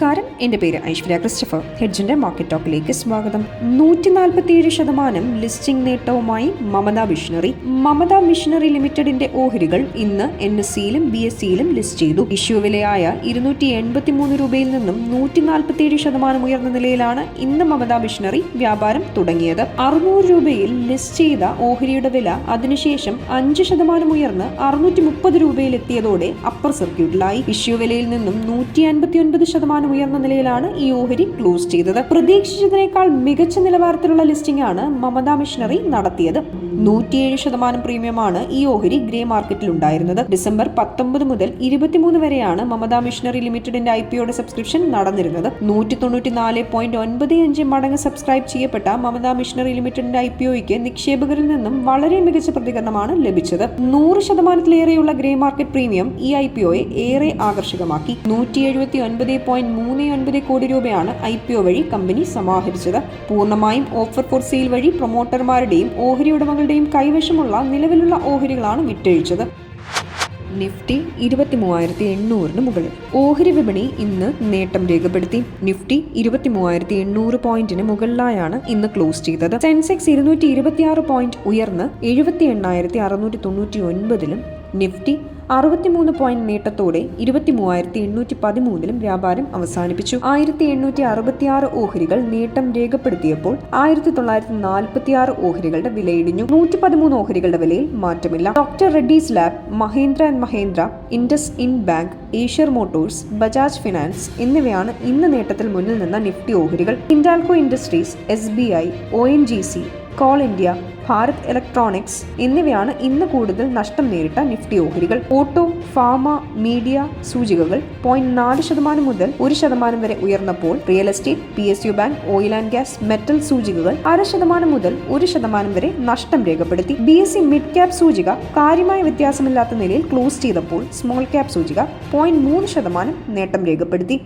നമസ്കാരം. എന്റെ പേര് ഐശ്വര്യ ക്രിസ്റ്റഫർ. ഹെഡ്ജിന്റെ മാർക്കറ്റ് ടോക്കിലേക്ക് സ്വാഗതം. നൂറ്റി നാൽപ്പത്തിയേഴ് ശതമാനം ലിസ്റ്റിംഗ് നേട്ടവുമായി മമത മിഷനറി. മമത മിഷനറി ലിമിറ്റഡിന്റെ ഓഹരികൾ ഇന്ന് എൻ എസ് സിയിലും ബി എസ് സിയിലും ലിസ്റ്റ് ചെയ്തു. ഇഷ്യൂ വിലയായ ഇരുന്നൂറ്റി എൺപത്തി മൂന്ന് രൂപയിൽ നിന്നും നൂറ്റി നാൽപ്പത്തിയേഴ് ശതമാനം ഉയർന്ന നിലയിലാണ് ഇന്ന് മമത മിഷനറി വ്യാപാരം തുടങ്ങിയത്. അറുന്നൂറ് രൂപയിൽ ലിസ്റ്റ് ചെയ്ത ഓഹരിയുടെ വില അതിനുശേഷം അഞ്ച് ശതമാനം ഉയർന്ന് അറുന്നൂറ്റി മുപ്പത് രൂപയിലെത്തിയതോടെ അപ്പർ സർക്യൂട്ടിലായി. ഇഷ്യൂ വിലയിൽ നിന്നും നൂറ്റി അൻപത്തി ഒൻപത് ശതമാനം ഉയർന്ന നിലയിലാണ് ഈ ഓഹരി ക്ലോസ് ചെയ്തത്. പ്രതീക്ഷിച്ചതിനേക്കാൾ മികച്ച നിലവാരത്തിലുള്ള ലിസ്റ്റിംഗ് ആണ് മമതാ മിഷനറി നടത്തിയത്. നൂറ്റിയേഴ് ശതമാനം പ്രീമിയമാണ് ഈ ഓഹരി ഗ്രേ മാർക്കറ്റിൽ ഉണ്ടായിരുന്നത്. ഡിസംബർ പത്തൊമ്പത് മുതൽ ഇരുപത്തിമൂന്ന് വരെയാണ് മമതാ മിഷനറി ലിമിറ്റഡിന്റെ ഐ പിഒയുടെ സബ്സ്ക്രിപ്ഷൻ നടന്നിരുന്നത്. നൂറ്റി തൊണ്ണൂറ്റി നാല് പോയിന്റ് ഒൻപത് അഞ്ച് മടങ്ങ് സബ്സ്ക്രൈബ് ചെയ്യപ്പെട്ട മമതാ മിഷനറി ലിമിറ്റഡിന്റെ ഐ പിഒയ്ക്ക് നിക്ഷേപകരിൽ നിന്നും വളരെ മികച്ച പ്രതികരണമാണ് ലഭിച്ചത്. നൂറ് ശതമാനത്തിലേറെയുള്ള ഗ്രേ മാർക്കറ്റ് പ്രീമിയം ഈ ഐ പി ഒയെ ഏറെ ആകർഷകമാക്കി. നൂറ്റി എഴുപത്തി ഒൻപത് പോയിന്റ് മൂന്ന് ഒൻപത് കോടി രൂപയാണ് ഐ പി ഒ വഴി കമ്പനി സമാഹരിച്ചത്. പൂർണമായും ഓഫർ ഫോർ സെയിൽ വഴി പ്രൊമോട്ടർമാരുടെയും ഓഹരി ഉടമകളുടെയും കൈവശമുള്ള നിലവിലുള്ള ഓഹരികളാണ് വിറ്റഴിച്ചത്. നിഫ്റ്റി ഇരുപത്തി മൂവായിരത്തി എണ്ണൂറിന് മുകളിൽ. ഓഹരി വിപണി ഇന്ന് നേട്ടം രേഖപ്പെടുത്തി. നിഫ്റ്റി ഇരുപത്തി മൂവായിരത്തി എണ്ണൂറ് പോയിന്റിന് മുകളിലായാണ് ഇന്ന് ക്ലോസ് ചെയ്തത്. സെൻസെക്സ് ഇരുന്നൂറ്റി ഇരുപത്തിയാറ് പോയിന്റ് ഉയർന്ന് എഴുപത്തി എണ്ണായിരത്തി അറുന്നൂറ്റി തൊണ്ണൂറ്റി ഒൻപതിലും നിഫ്റ്റി അറുപത്തിമൂന്ന് പോയിന്റ് നേട്ടത്തോടെ ഇരുപത്തി മൂവായിരത്തി എണ്ണൂറ്റി പതിമൂന്നിലും വ്യാപാരം അവസാനിപ്പിച്ചു. ആയിരത്തി എണ്ണൂറ്റി അറുപത്തിയാറ് ഓഹരികൾ നേട്ടം രേഖപ്പെടുത്തിയപ്പോൾ ആയിരത്തി തൊള്ളായിരത്തി നാൽപ്പത്തിയാറ് ഓഹരികളുടെ വിലയിടിഞ്ഞു നൂറ്റി പതിമൂന്ന് ഓഹരികളുടെ വിലയിൽ മാറ്റമില്ല. Doctor Reddy's lab Mahindra and Mahindra IndusInd bank Eicher motors Bajaj finance എന്നിവയാണ് ഇന്ന് നേട്ടത്തിൽ മുന്നിൽ നിന്ന നിഫ്റ്റി ഓഹരികൾ. Hindalco industries S B I O N G C coal India Bharat electronics എന്നിവയാണ് ഇന്ന് കൂടുതൽ നഷ്ടം നേരിട്ട നിഫ്റ്റി ഓഹരികൾ. ഓട്ടോ ഫാമ മീഡിയ സൂചികകൾ പോയിന്റ് നാല് ശതമാനം മുതൽ ഒരു ശതമാനം വരെ ഉയർന്നപ്പോൾ real estate P S U bank oil and gas metal സൂചികകൾ അര ശതമാനം മുതൽ ഒരു ശതമാനം വരെ നഷ്ടം രേഖപ്പെടുത്തി. B S C mid cap സൂചിക കാര്യമായ വ്യത്യാസമില്ലാത്ത നിലയിൽ ക്ലോസ് ചെയ്തപ്പോൾ സ്മോൾ ക്യാപ് സൂചിക പോയിന്റ് മൂന്ന് ശതമാനം നേട്ടം രേഖപ്പെടുത്തി.